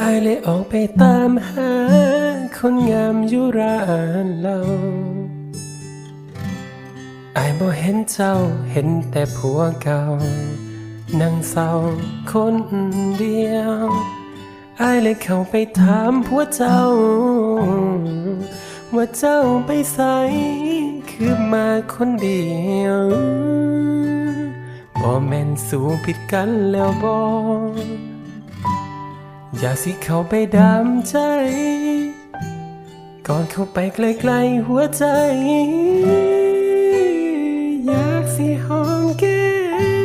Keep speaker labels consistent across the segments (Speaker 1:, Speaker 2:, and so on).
Speaker 1: อายเลยออกไปตามหา คนงามอยู่ร้านเราอายบ่เห็นเจ้าเห็นแต่ผัวเก่า นั่งเศร้าคนเดียวอายเลยเข้าไปถามผัวเจ้า ว่าเจ้าไปใสคือมาคนเดียวบ่แม่นสูผิดกันแล้วบ่ อยากสิเข้าไปดามใจ ก่อนเข้าไปใกล้ๆหัวใจ อยากสิหอมแก้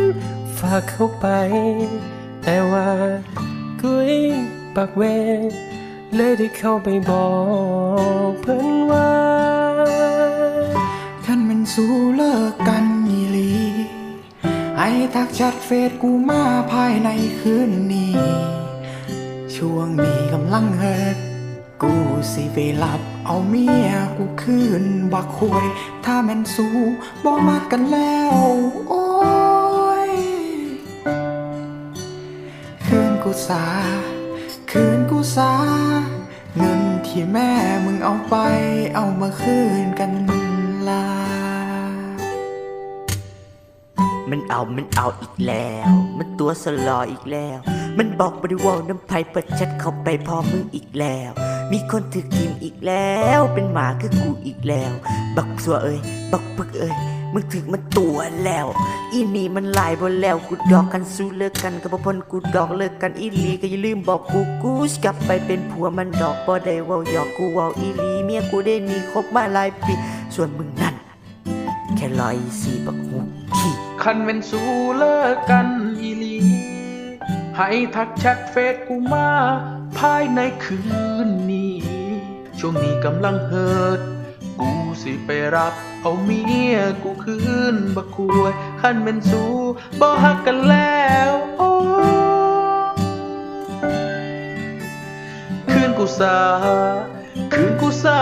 Speaker 1: มฝากเข้าไป แต่ว่ากุยปากเวเลยได้เข้าไปบอกเพิ่อนว่า
Speaker 2: คันมันสู้เลิกกันอีหลีให้ทักชัดเฟซกูมาภายในคืนนี้ ช่วงนี้กำลังเฮิดกูสิไปหลับเอาเมียกูคืนบักควย ถ้าแมันสู้บ่มากันแล้ว โอ้ยคืนกูสา คืนกูสา เงินที่แม่มึงเอาไปเอามาคืนกันลา
Speaker 3: มันเอา มันเอาอีกแล้ว มันตัวสลออีกแล้ว มันบอกบริวารน้ำไผ่ประชัดเข้าไปพอมึงอีกแล้ว มีคนถือกินอีกแล้ว เป็นหมาคือกูอีกแล้ว บักสัวเอ้ยบักปึกเอ้ยมึงถึกมันตัวแล้ว อีนี่มันลายบนแล้วกูดอกกันสู้เลิกกันกับพนกูดอกเลิกกันอีลีก็อย่าลืมบอกกูกูสกลับไปเป็นผัวมันดอกบ่ได้เว่าหยอกกูเว่าอีลีเมียกูได้หนีคบมาหลายปีส่วนมึงนั่นแค่ลอยสีบักหุกขี้
Speaker 4: คันเป็นสู้เลิกกันอีลี ให้ทักแชทเฟซกูมา ภายในคืนนี้ ช่วงนี้กำลังเฮิดกูสิไปรับ เอาเมียกูคืนบักควยคันเป็นสูบ่ฮักกันแล้วโอ้คืนกูสา คืนกูสา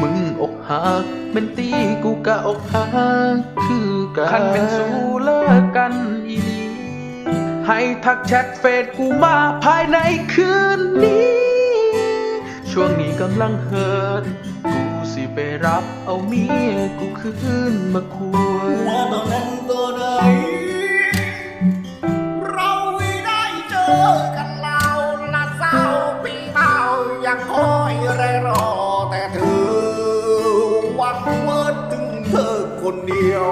Speaker 4: มึงอกหักเป็นตีกูกะอกหักคือกันคันเป็นสูเลิกกัน ให้ทักแชทเฟซกูมาภายในคืนนี้ ช่วงนี้กำลังเฮิร์ตกูสิไปรับเอาเมียกูคืนมาคุยณ
Speaker 5: ตอนนั้นตัวไหนเราไม่ได้เจอกันเราละเศร้าปีเมายังคอยรอรอแต่เธอวังเมื่อถึงเธอคนเดียว